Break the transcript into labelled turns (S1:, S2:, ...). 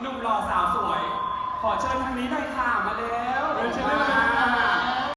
S1: หนุ่มหล่อสาวสวย ขอเชิญทางนี้ได้ค่ะมาแล้วเชิญได้เลย